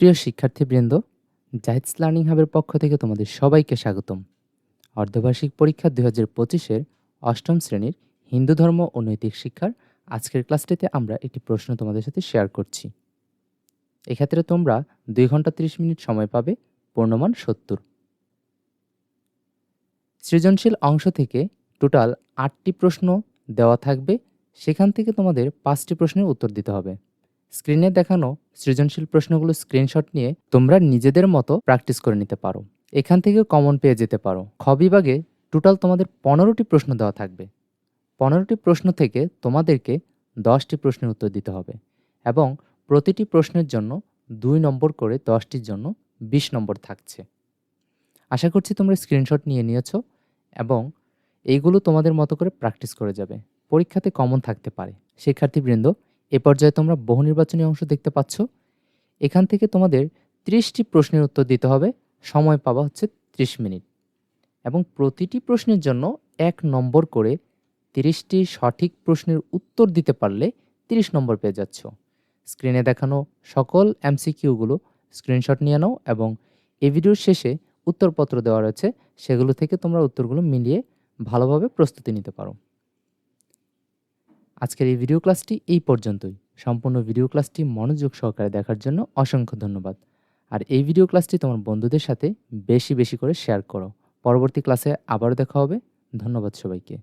প্রিয় শিক্ষার্থীবৃন্দ জাহিদস লার্নিং হাবের পক্ষ থেকে তোমাদের সবাইকে স্বাগতম। অর্ধবার্ষিক পরীক্ষা দুই হাজার পঁচিশের অষ্টম শ্রেণির হিন্দু ধর্ম ও নৈতিক শিক্ষার আজকের ক্লাসটিতে আমরা একটি প্রশ্ন তোমাদের সাথে শেয়ার করছি। এক্ষেত্রে তোমরা দুই ঘণ্টা ত্রিশ মিনিট সময় পাবে, পূর্ণমান সত্তর। সৃজনশীল অংশ থেকে টোটাল আটটি প্রশ্ন দেওয়া থাকবে, সেখান থেকে তোমাদের পাঁচটি প্রশ্নের উত্তর দিতে হবে। স্ক্রিনে দেখানো সৃজনশীল প্রশ্নগুলো স্ক্রিনশট নিয়ে তোমরা নিজেদের মতো প্র্যাকটিস করে নিতে পারো। এখান থেকে কমন পেয়ে যেতে পারো। খ বিভাগে টোটাল তোমাদের পনেরোটি প্রশ্ন দেওয়া থাকবে। পনেরোটি প্রশ্ন থেকে তোমাদেরকে দশটি প্রশ্নের উত্তর দিতে হবে এবং প্রতিটি প্রশ্নের জন্য দুই নম্বর করে দশটির জন্য বিশ নম্বর থাকছে। আশা করছি তোমরা স্ক্রিনশট নিয়ে নিয়েছ এবং এইগুলো তোমাদের মতো করে প্র্যাকটিস করে যাবে। পরীক্ষাতে কমন থাকতে পারে। শিক্ষার্থীবৃন্দ এ পর্যায়ে তোমরা বহু নির্বাচনী অংশ দেখতে পাচ্ছ। এখান থেকে তোমাদের ত্রিশটি প্রশ্নের উত্তর দিতে হবে। সময় পাওয়া হচ্ছে ত্রিশ মিনিট। এবং প্রতিটি প্রশ্নের জন্য এক নম্বর করে তিরিশটি সঠিক প্রশ্নের উত্তর দিতে পারলে তিরিশ নম্বর পেয়ে যাচ্ছ। স্ক্রিনে দেখানো সকল এমসিকিউগুলো স্ক্রিনশট নিয়ে নাও এবং এই ভিডিওর শেষে উত্তরপত্র দেওয়া রয়েছে। সেগুলো থেকে তোমরা উত্তরগুলো মিলিয়ে ভালোভাবে প্রস্তুতি নিতে পারো। আজকের এই ভিডিও ক্লাসটি এই পর্যন্তই। সম্পূর্ণ ভিডিও ক্লাসটি মনোযোগ সহকারে দেখার জন্য অসংখ্য ধন্যবাদ। আর এই ভিডিও ক্লাসটি তোমার বন্ধুদের সাথে বেশি বেশি করে শেয়ার করো। পরবর্তী ক্লাসে আবারও দেখা হবে। ধন্যবাদ সবাইকে।